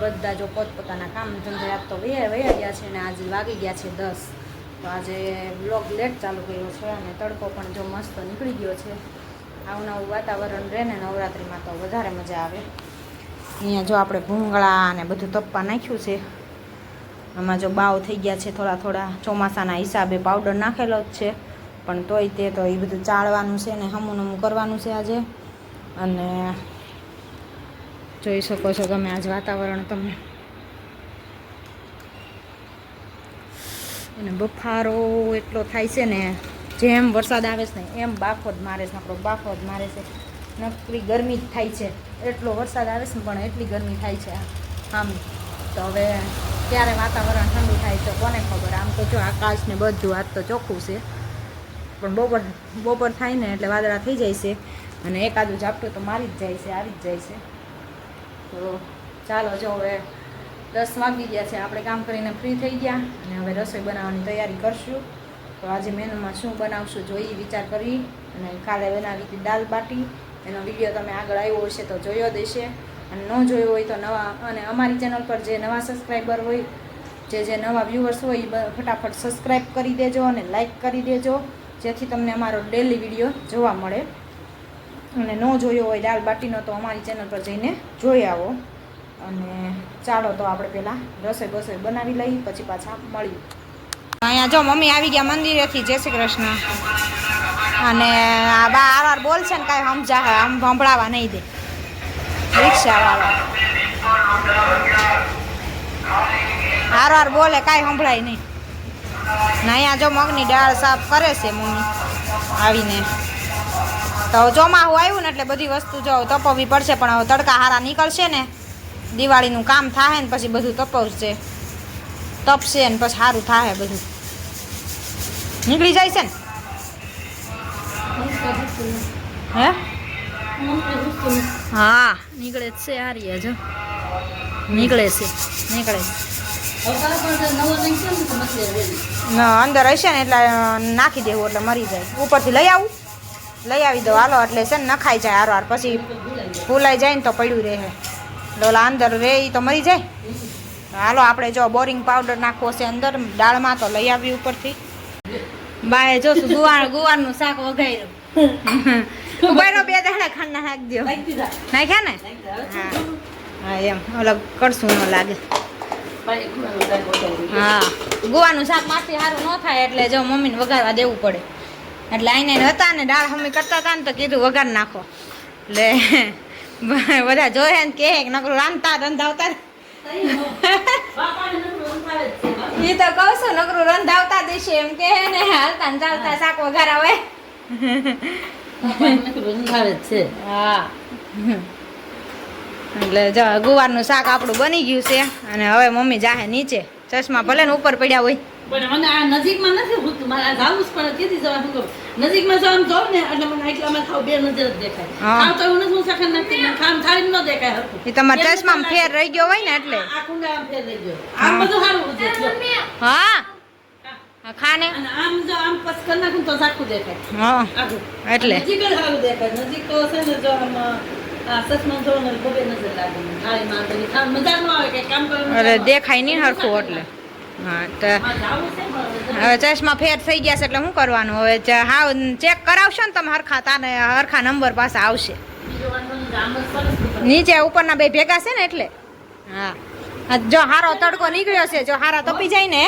બધા જો પોતપોતાના કામ ધંધે તો વયા વયા ગયા છે અને આજે વાગી ગયા છે દસ. તો આજે બ્લોગ લેટ ચાલુ કર્યો છે અને તડકો પણ જો મસ્ત નીકળી ગયો છે. આવું નવું વાતાવરણ રહે ને નવરાત્રિમાં તો વધારે મજા આવે. અહીંયા જો આપણે ભૂંગળા અને બધું તપ્પા નાખ્યું છે. આમાં જો બાવ થઈ ગયા છે થોડા થોડા. ચોમાસાના હિસાબે પાવડર નાખેલો જ છે. પણ તોય તે તો એ બધું ચાળવાનું છે ને હમું કરવાનું છે આજે. અને જોઈ શકો છો તમે આજ વાતાવરણ તમે અને બફારો એટલો થાય છે ને, જેમ વરસાદ આવે છે ને, એમ બાફો જ મારે છે, આપણો બાફો જ મારે છે. નકરી ગરમી જ થાય છે. એટલો વરસાદ આવે છે ને, પણ એટલી ગરમી થાય છે આમ, તો હવે ક્યારે વાતાવરણ ઠંડુ થાય તો કોને ખબર? આમ તો જો આકાશ ને બધું આજ તો ચોખ્ખું છે. પણ બપોર બપોર થાય ને એટલે વાદળા થઈ જાય છે. અને એકાદું ઝાપટું તો મારી જ જાય છે, આવી જ જાય છે. તો ચાલો જો હવે દસ વાગી ગયા છે, આપણે કામ કરીને ફ્રી થઈ ગયા અને હવે રસોઈ બનાવવાની તૈયારી કરશું. તો આજે મેનુમાં શું બનાવશું જોઈ વિચાર કરી અને કાલે બનાવી હતી દાલ બાટી. એનો વીડિયો તમે આગળ આવ્યો હશે તો જોયો દેશે અને ન જોયો હોય તો નવા, અને અમારી ચેનલ પર જે નવા સબસ્ક્રાઈબર હોય, જે જે નવા વ્યૂવર્સ હોય એ ફટાફટ સબસ્ક્રાઈબ કરી દેજો અને લાઇક કરી દેજો. જેથી તમને અમારો ડેલી વીડિયો જોવા મળે. અને ન જોયો હોય દાલ બાટીનો તો અમારી ચેનલ પર જઈને જોઈ આવો. અને ચાલો તો આપણે પહેલાં રસોઈ બસોઈ બનાવી લઈ, પછી પાછા મળીએ. અહીંયા જો મમ્મી આવી ગયા મંદિરેથી, જય શ્રી કૃષ્ણ. અને આ બા આર બોલ છે ને કાંઈ સમજા આમ સંભળાવા નહીં દે. રિક્ષાવાળા. હાર હાર બોલે, કાંઈ સંભળાય નહીં. ને અહીંયા જો મગની દાળ સાફ કરે છે મમ્મી, આવીને. તો ચોમાસું આવ્યું ને એટલે બધી વસ્તુ જો તપવવી પડશે પણ હવે તડકા હારા નીકળશે ને દિવાળીનું કામ થાય ને પછી બધું તપવશે. તપશે ને પછી સારું થાય બધું. નીકળી જાય છે ને? હે? હા. નીકળે જ છે હારી જો નીકળે છે. નીકળે છે. ના, અંદર હશે ને એટલે નાખી દેવું એટલે મરી જાય. ઉપરથી લઈ આવું. લઈ આવી દો. હાલો એટલે છે ને નખાઈ જાય હારો હાર. પછી ફૂલાઈ જાય ને તો પડ્યું રહે. ઓલા અંદર રે એ તો મરી જાય. હાલો આપણે જો બોરિંગ પાવડર નાખવો છે અંદર દાળમાં તો લઈ આવી ઉપરથી. બાય જો ગુવાર ગુવારનું શાક વઘાર્યું. ઉભારો બે દાડા ખાંડ નાખ દો નાખ્યા ને? હા. હા એમ. ઓલા કરશું ન લાગે. હા. ગુવાનું શાક માથી સારું ન થાય એટલે જો મમ્મીને વઘારવા દેવું પડે. એટલે આઈને હતા ને દાળ હમી કરતા હતા ને તો કીધું વઘાર નાખો. એટલે બધા જોયે ને કે નકરું રાંધતા રંધાવતા એ તો કહું છું નકરું રંધાવતા દેશે એમ કે ને હાલતા ને ચાલતા શાક વઘાર આવે. હા. એટલે જો ગુવારનું શાક આપણું બની ગયું છે. અને હવે મમ્મી જાહે નીચે. ચશ્મા ભલે ને ઉપર પડ્યા હોય. પણ મને આ નજીકમાં નથી મારે જાવું જ પડે કીધી જવા શું નજીકમાં જવાનું જાઉં ને એટલે મને એટલામાં ખાવ બે નજર જ દેખાય. ખાવ તો એવું નથી હું સખન નથી મને ખામ થાળી ન દેખાય હરખું. એ તમારા ચશ્મામાં ફેર રહી ગયો હોય ને એટલે. આ કુંડામાં ફેર રહી ગયો. આમ બધું સારું છે. હા. ખાને. આમ જો આમ પસ કરી નાખું તો સાખું દેખાય. હા. એટલે. નજીક જ સારું દેખાય. નજીક તો છે ને જો આમ અરે. દેખાય નહીં હરખું એટલે. હા, તો હવે ચશ્મા ફેર થઈ ગયા છે એટલે શું કરવાનું? હવે હા ચેક કરાવશો ને તમે હરખા તાને હરખા નંબર પાસે આવશે. નીચે ઉપરના બે ભેગા છે ને એટલે? હા. જો હારો તડકો નીકળ્યો છે, જો હારા તપી જાય ને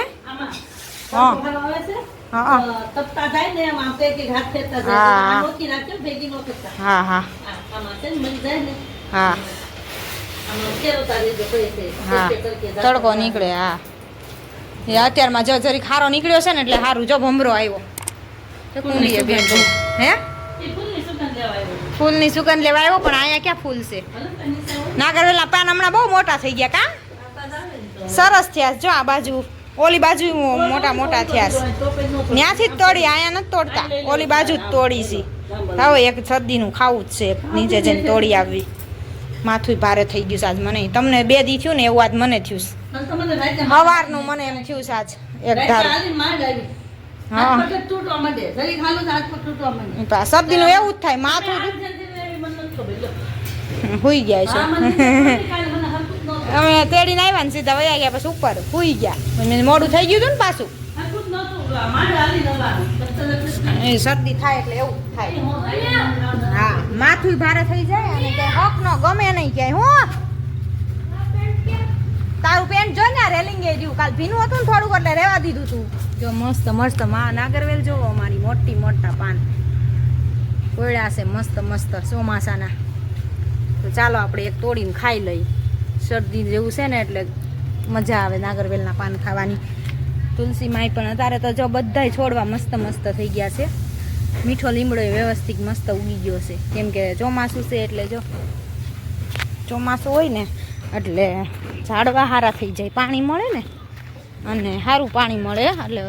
હા. તડકો. નીકળે, હા. એ અત્યારમાં જો જરીક ખારો નીકળ્યો છે ને એટલે સારું જો ભમરો આવ્યો. કુંડીએ બેન હે? ફૂલની સુગંધ લેવા આવ્યો. પણ અહીંયા ક્યાં ફૂલ છે? નાગરવેલા પાન હમણાં બહુ મોટા થઈ ગયા કા. સરસ થયા જો આ બાજુ ઓલી બાજુ મોટા મોટા થયા છે. ત્યાંથી જ તોડી અહીંયા નથી તોડતા. ઓલી બાજુ જ તોડી છે. હવે એક શરદીનું ખાવું જ છે. નીચે જઈને તોડી આવવી માથું ભારે થઈ ગયું છે આજ મને તમને બે દી થયું ને એવું આજ મને થયું સવારનું મને એમ થયું છે આજ એક ધારું આવીને માંડ હા. હાથ પગ જ તૂટવા માંડે. જરીક હાલું તો હાથ પગ તૂટવા માંડે. શરદીનું એવું જ થાય માથું. હુઈ ગયા છે. અમે તેડીને આવ્યા ને સીધા વયા ગયા પછી ઉપર સુઈ ગયા મોડું થઈ ગયું હતું ને પાછું શરદી થાય એટલે એવું થાય. હું માથું ભારે થઈ જાય અને ક્યાંય હક નો ગમે નહીં ક્યાંય, હું. તારું પેન્ટ જો ને રેલિંગ એ જેવું કાલ ભીનું હતું ને થોડુંક, એટલે રહેવા દીધું તું. જો મસ્ત મસ્ત, માં નાગરવેલ જોવો અમારી મોટી, મોટા પાન. કોયડા છે મસ્ત મસ્ત, ચોમાસાના. તો ચાલો આપણે એક તોડીને ખાઈ લઈ શરદી જેવું છે ને એટલે મજા આવે નાગરવેલના પાન ખાવાની. તુલસી માય પણ અત્યારે તો જો બધાય છોડવા મસ્ત મસ્ત થઈ ગયા છે. મીઠો લીમડો વ્યવસ્થિત મસ્ત ઉગી ગયો છે. કેમ કે ચોમાસું છે એટલે જો ચોમાસું હોય ને એટલે ઝાડવા સારા થઈ જાય. પાણી મળે ને અને સારું પાણી મળે. એટલે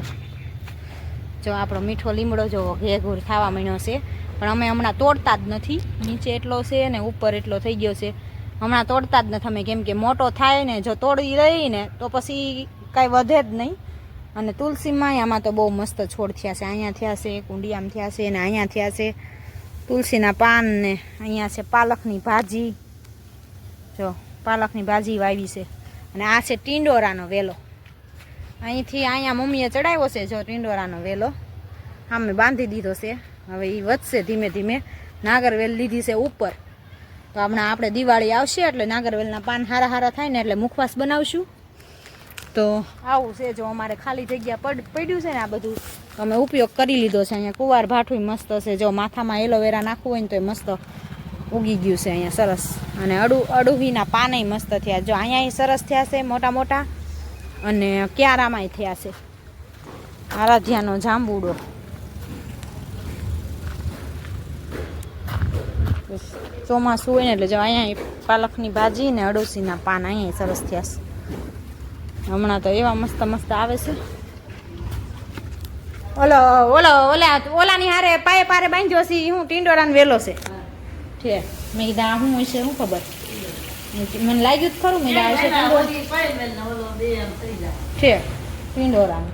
જો આપણો મીઠો લીમડો જો ઘેઘૂર થવા માંડ્યો છે. પણ અમે હમણાં તોડતા જ નથી. નીચે એટલો છે ને ઉપર એટલો થઈ ગયો છે. હમણાં તોડતા જ નથી અમે. કેમ કે મોટો થાય ને જો તોડી રહી ને તો પછી કાંઈ વધે જ નહીં. અને તુલસીમાં આમાં તો બહુ મસ્ત છોડ થયા છે. અહીંયા થયા છે કુંડિયામાં થયા છે ને અહીંયા થયા છે તુલસીના પાન ને અહીંયા છે પાલકની ભાજી. જો, પાલકની ભાજી વાવી છે. અને આ છે ટીંડોરાનો વેલો. અહીંથી અહીંયા મમ્મીએ ચડાવ્યો છે જો ટીંડોરાનો વેલો. સામે બાંધી દીધો છે. હવે એ વધશે ધીમે ધીમે. નાગરવેલ લીધી છે ઉપર. તો હમણાં આપણે દિવાળી આવશે એટલે નાગરવેલના પાન હારા હારા થાય ને એટલે મુખવાસ બનાવશું. તો આવું છે જો અમારે ખાલી જગ્યા પડ પડ્યું છે ને આ બધું. અમે ઉપયોગ કરી લીધો છે અહીંયા. કુવાર ભાઠું મસ્ત છે. જો માથામાં એલોવેરા નાખવું હોય ને તો એ મસ્ત ઉગી ગયું છે અહીંયા. સરસ. અને અડુ અડુહીના પાનય મસ્ત થયા. જો અહીંયા સરસ થયા છે મોટા મોટા. અને ક્યારામાંય થયા છે. આરાધ્યાનો જાંબુડો. ચોમાસું હોય ને એટલે જો અહીંયા પાલકની ભાજી ને અડોસીના પાન અહીંયા સરસ થયા છે. હમણાં તો એવા મસ્ત મસ્ત આવે છે. ઓલો ઓલો ઓલા ઓલાની હારે પાયે પારે બાંધ્યો છે હું ટીંડોરાનો વેલો છે. છે મેં કીધા આ શું હશે શું ખબર? મને લાગ્યું જ ખરું મેં આવશે. છે ટીંડોરાનો.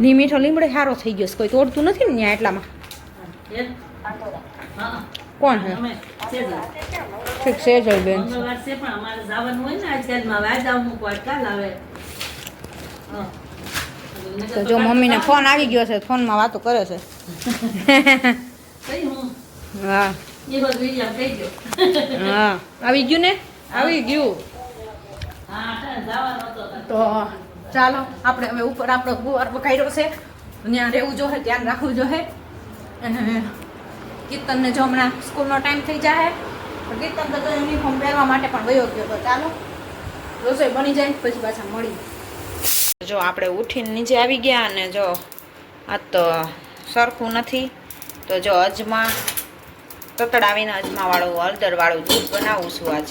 ની મીઠો લીમડો સારો થઈ ગયો છે કોઈ તોડતું નથી ને ત્યાં એટલામાં. હા. કોણ જ. ઠીક છે જય બેન. મંગળવાર છે પણ અમારે જવાનું હોય ને આજકાલમાં. વાયદા અમુક વાર આવે તો જો મમ્મીને ફોન આવી. ગયો છે ફોનમાં વાતો કરે છે. હા? હા. આવી ગયું ને? આવી ગયું. હા તો ચાલો આપણે હવે ઉપર આપણો ગુવાર પકાડ્યો છે. ત્યાં રહેવું જોઈએ ધ્યાન રાખવું જોઈએ અને કીર્તનને જો હમણાં સ્કૂલનો ટાઈમ થઈ જાય કીર્તન તો યુનિફોર્મ પહેરવા માટે પણ વયો ગયો તો ચાલો. રસોઈ બની જાય પછી પાછા મળી જો આપણે ઉઠીને નીચે આવી ગયા અને જો આ તો સરખું નથી, તો જો અજમા તતડાવીને અજમાવાળું, હળદરવાળું દૂધ બનાવું છું આજ.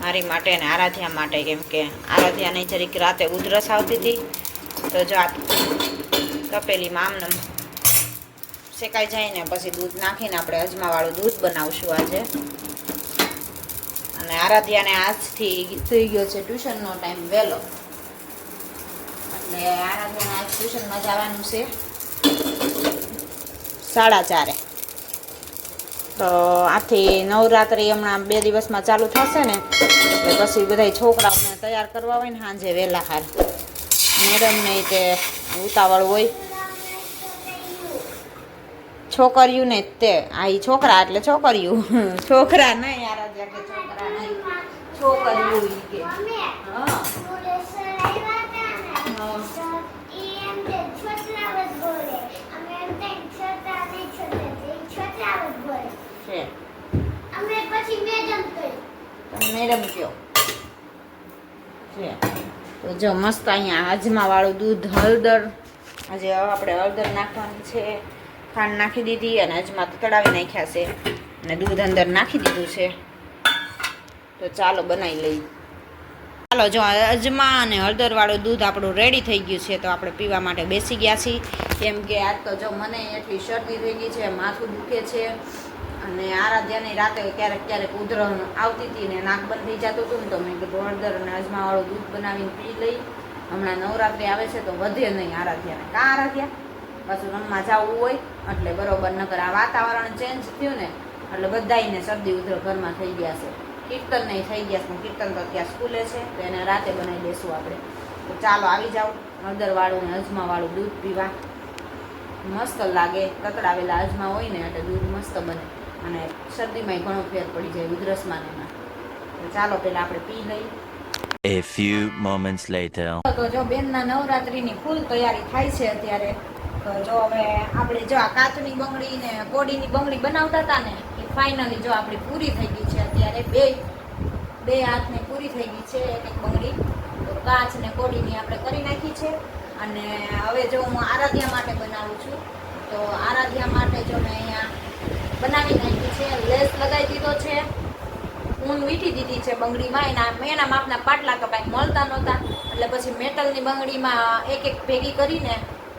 મારી માટે ને આરાધ્યા માટે, કેમ કે આરાધ્યાને જરીક રાતે ઉધરસ આવતી હતી. તો જો આ તપેલીમાં આમને શેકાઈ જાય ને પછી દૂધ નાખીને આપણે અજમાવાળું દૂધ બનાવશું આજે. અને આરાધ્યાને આજથી થઈ ગયો છે ટ્યુશનનો ટાઈમ વહેલો. એટલે આરાધ્યાને આજ ટ્યુશનમાં જવાનું છે. સાડા ચારે. તો આથી નવરાત્રિ હમણાં બે દિવસમાં ચાલુ થશે ને, એટલે પછી બધા છોકરાઓને તૈયાર કરવા હોય ને સાંજે વહેલા હાર મેડમને તે ઉતાવળ હોય. છોકરીયું ને તે આ છોકરા એટલે છોકરીઓ. છોકરા નહીં કે છોકરા નહીં. છોકરીયું કે. છે. મેડમ કયો. છે. તો જો મસ્ત અહીંયા અજમાવાળું દૂધ હળદર. આજે આપણે હળદર નાખવાની છે. ખાંડ નાખી દીધી અને અજમા તળાવી નાખ્યા છે. અને દૂધ અંદર નાખી દીધું છે. તો ચાલો બનાવી લઈએ. ચાલો, જો અજમા અને હળદરવાળું દૂધ આપણું રેડી થઈ ગયું છે, તો આપણે પીવા માટે બેસી ગયા છીએ. કેમ કે આજ તો જો મને એટલી શરદી થઈ ગઈ છે, માથું દુખે છે. અને આરાધ્યાની રાતે ક્યારેક ક્યારેક ઉધરણ આવતી હતી ને નાક બંધ થઈ જતું હતું ને, તો મેં કીધું હળદર અને અજમાવાળું દૂધ બનાવીને પી લઈ. હમણાં નવરાત્રિ આવે છે, તો વધે નહીં આરાધ્યાને. કાં આરાધ્યા? પાછું રમવા જવું હોય. એટલે બરોબર નકર આ વાતાવરણ ચેન્જ થયું ને એટલે બધાને શરદી ઉધર ઘરમાં થઈ ગયા છે. કીર્તન નહીં થઈ ગયા છે કીર્તન તો ત્યાં સ્કૂલે છે તો એને રાતે બનાવી દેશું આપણે. તો ચાલો આવી જાઓ હળદરવાળું ને અજમાવાળું દૂધ પીવા. મસ્ત લાગે તતડાવેલા અજમા હોય ને એટલે દૂધ મસ્ત બને. અને શરદીમાંય ઘણો ફેર પડી જાય ઉધરસમાં એમાં. તો ચાલો પહેલાં આપણે પી લઈએ. A few moments later. તો જો બેનના નવરાત્રીની ફૂલ તૈયારી થાય છે અત્યારે જો હવે આપણે જો આ કાચની બંગડી ને કોડીની બંગડી બનાવતા હતા ને, એ ફાઇનલી જો આપણી પૂરી થઈ ગઈ છે. અત્યારે બે બે હાથને પૂરી થઈ ગઈ છે એક એક બંગડી. તો કાચ ને કોડીની આપણે કરી નાખી છે. અને હવે જો હું આરાધ્યા માટે બનાવું છું, તો આરાધ્યા માટે જો મેં અહીંયા બનાવી નાખી છે. લેસ લગાવી દીધો છે. ઊન વીટી દીધી છે બંગડીમાં. એના એના માપના પાટલા કાંઈ મળતા નહોતા. એટલે પછી મેટલની બંગડીમાં એક એક ભેગી કરીને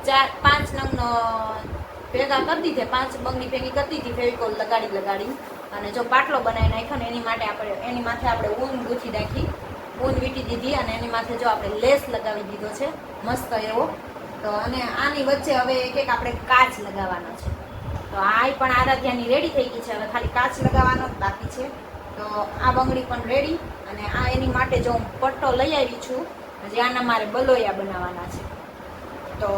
ચાર, પાંચ નંગનો ભેગા કરી દીધે, પાંચ બંગડી ભેગી કરી દીધી ફેવિકોલ લગાડી લગાડી. અને જો પાટલો બનાવી નાખ્યો ને એની માટે આપણે, એની માથે આપણે ઊન ગૂંથી નાખી, ઊન વીટી દીધી અને એની માથે જો આપણે લેસ લગાવી દીધો છે, મસ્ત એવો. તો અને આની વચ્ચે હવે એક એક આપણે કાચ લગાવવાનો છે. તો આ પણ આરાધ્યાની રેડી થઈ ગઈ છે, હવે ખાલી કાચ લગાવવાનો જ બાકી છે. તો આ બંગડી પણ રેડી અને આ એની માટે જો હું પટ્ટો લઈ આવી છું, હજી આના મારે બલોયા બનાવવાના છે. તો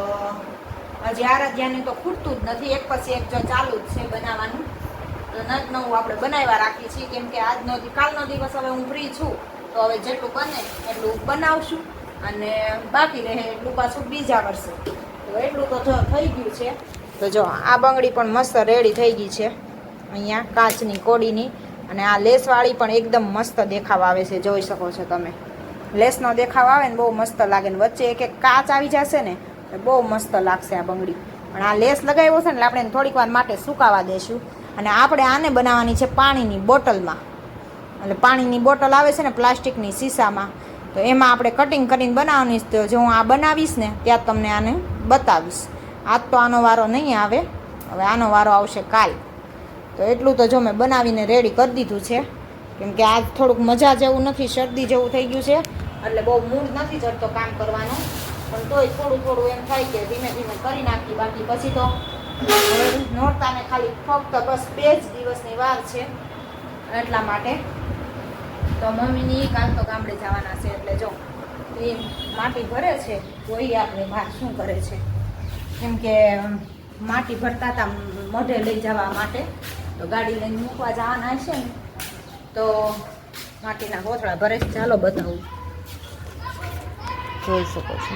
હજી આરાધ્યાનું તો ખૂટતું જ નથી. એક પછી એક જો ચાલુ જ છે બનાવવાનું. તો નજ નવું આપણે બનાવ્યા રાખીએ છીએ. કેમ કે આજનો કાલનો દિવસ હવે હું ફ્રી છું. તો હવે જેટલું બને એટલું બનાવશું. અને બાકી રહે એટલું પાછું બીજા વર્ષે. તો એટલું તો થઈ ગયું છે. તો જો, આ બંગડી પણ મસ્ત રેડી થઈ ગઈ છે. અહીંયા કાચની, કોડીની. અને આ લેસવાળી પણ એકદમ મસ્ત દેખાવ આવે છે. જોઈ શકો છો તમે. લેસનો દેખાવ આવે ને બહુ મસ્ત લાગે ને વચ્ચે એક એક કાચ આવી જશે ને બહુ મસ્ત લાગશે આ બંગડી. પણ આ લેસ લગાવ્યો છે ને એટલે આપણે થોડીક વાર માટે સુકાવા દેશું. અને આપણે આને બનાવવાની છે પાણીની બોટલમાં. એટલે પાણીની બોટલ આવે છે ને પ્લાસ્ટિકની શીશામાં તો એમાં આપણે કટિંગ કરીને બનાવવાની. તો જો હું આ બનાવીશ ને ત્યાં તમને આને બતાવીશ. આજ તો આનો વારો નહીં આવે. હવે આનો વારો આવશે કાલ. તો એટલું તો જો મેં બનાવીને રેડી કરી દીધું છે. કેમ કે આજ થોડુંક મજા જેવું નથી, શરદી જેવું થઈ ગયું છે. એટલે બહુ મૂડ નથી ચડતો કામ કરવાનો. પણ તોય થોડું થોડું એમ થાય કે ધીમે ધીમે કરી નાખી, બાકી પછી તો નોરતાને ખાલી ફક્ત બસ બે જ દિવસની વાર છે એટલા માટે. તો મમ્મીની કાલ તો ગામડે જવાના છે એટલે જો, એ માટી ભરે છે જોઈએ આપણે બહાર શું કરે છે? કેમ કે માટી ભરતા હતા મોઢે લઈ જવા માટે, તો ગાડી લઈને મૂકવા જવાના છે ને, તો માટીના ગોથળા ભરે ચાલો બતાવું. જોઈ શકો છો.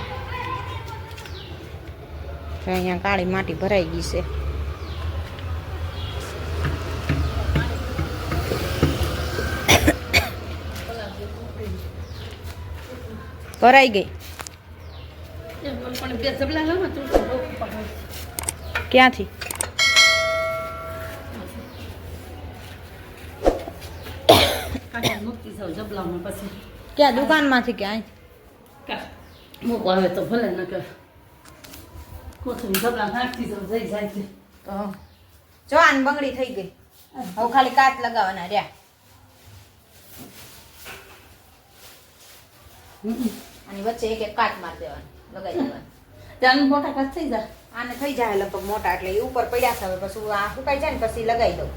અહીંયા કાળી માટી ભરાઈ ગઈ છે. ભરાઈ ગઈ. ક્યાંથી? ક્યાં? દુકાનમાંથી ક્યાંય મૂકવા આવે તો ભલે ન કર કોથળી જબલા નાખતી જાઉં જઈ જાય છે તો જો આન બંગડી થઈ ગઈ. હવે ખાલી કાચ લગાવવાના રહ્યા. અને વચ્ચે એક એક કાચ મારી દેવાની લગાવી દેવાની. ત્યાં મોટા કાચ થઈ જાય. આને થઈ જાય લગભગ મોટા એટલે એ ઉપર પડ્યા છે હવે પછી આ સુકાઈ જાય ને પછી લગાવી દઉં.